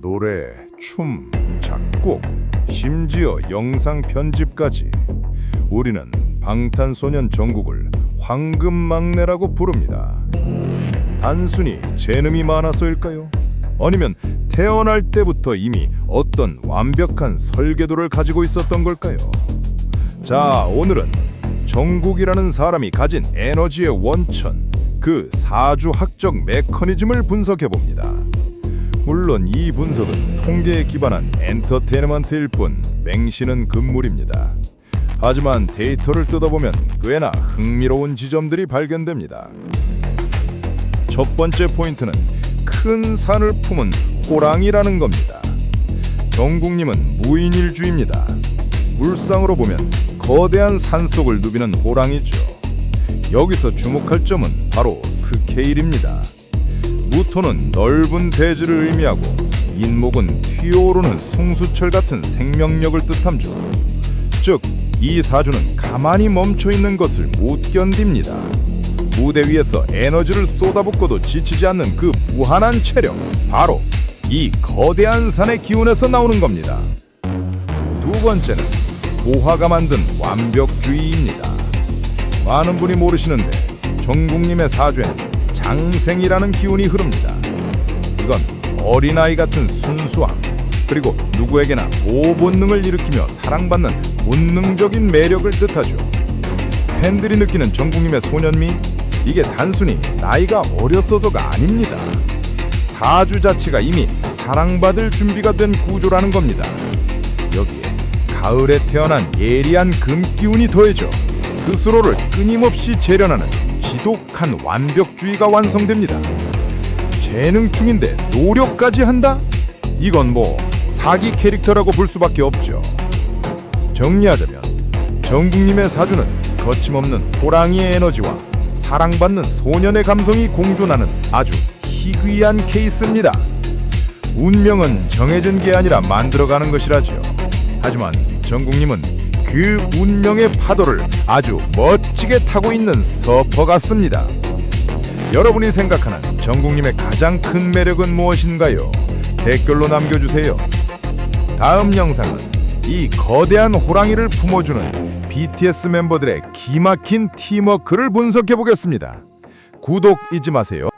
노래, 춤, 작곡, 심지어 영상 편집까지 우리는 방탄소년 정국을 황금 막내라고 부릅니다. 단순히 재능이 많아서일까요? 아니면 태어날 때부터 이미 어떤 완벽한 설계도를 가지고 있었던 걸까요? 자, 오늘은 정국이라는 사람이 가진 에너지의 원천, 그 사주학적 메커니즘을 분석해 봅니다. 물론 이 분석은 통계에 기반한 엔터테인먼트일 뿐 맹신은 금물입니다. 하지만 데이터를 뜯어보면 꽤나 흥미로운 지점들이 발견됩니다. 첫 번째 포인트는 큰 산을 품은 호랑이라는 겁니다. 정국님은 무인일주입니다. 물상으로 보면 거대한 산속을 누비는 호랑이죠. 여기서 주목할 점은 바로 스케일입니다. 무토는 넓은 대지를 의미하고 인목은 튀어오르는 숭수철 같은 생명력을 뜻함죠. 즉, 이 사주는 가만히 멈춰 있는 것을 못 견딥니다. 무대 위에서 에너지를 쏟아붓고도 지치지 않는 그 무한한 체력, 바로 이 거대한 산의 기운에서 나오는 겁니다. 두 번째는 보화가 만든 완벽주의입니다. 많은 분이 모르시는데 정국님의 사주에는 장생이라는 기운이 흐릅니다. 이건 어린아이 같은 순수함 그리고 누구에게나 보호 본능을 일으키며 사랑받는 본능적인 매력을 뜻하죠. 팬들이 느끼는 정국님의 소년미 이게 단순히 나이가 어렸어서가 아닙니다. 사주 자체가 이미 사랑받을 준비가 된 구조라는 겁니다. 여기에 가을에 태어난 예리한 금기운이 더해져 스스로를 끊임없이 재련하는 지독한 완벽주의가 완성됩니다. 재능충인데 노력까지 한다? 이건 뭐 사기 캐릭터라고 볼 수밖에 없죠. 정리하자면 정국님의 사주는 거침없는 호랑이의 에너지와 사랑받는 소년의 감성이 공존하는 아주 희귀한 케이스입니다. 운명은 정해진 게 아니라 만들어가는 것이라죠. 하지만 정국님은 그 운명의 파도를 아주 멋지게 타고 있는 서퍼 같습니다. 여러분이 생각하는 정국님의 가장 큰 매력은 무엇인가요? 댓글로 남겨주세요. 다음 영상은 이 거대한 호랑이를 품어주는 BTS 멤버들의 기막힌 팀워크를 분석해 보겠습니다. 구독 잊지 마세요.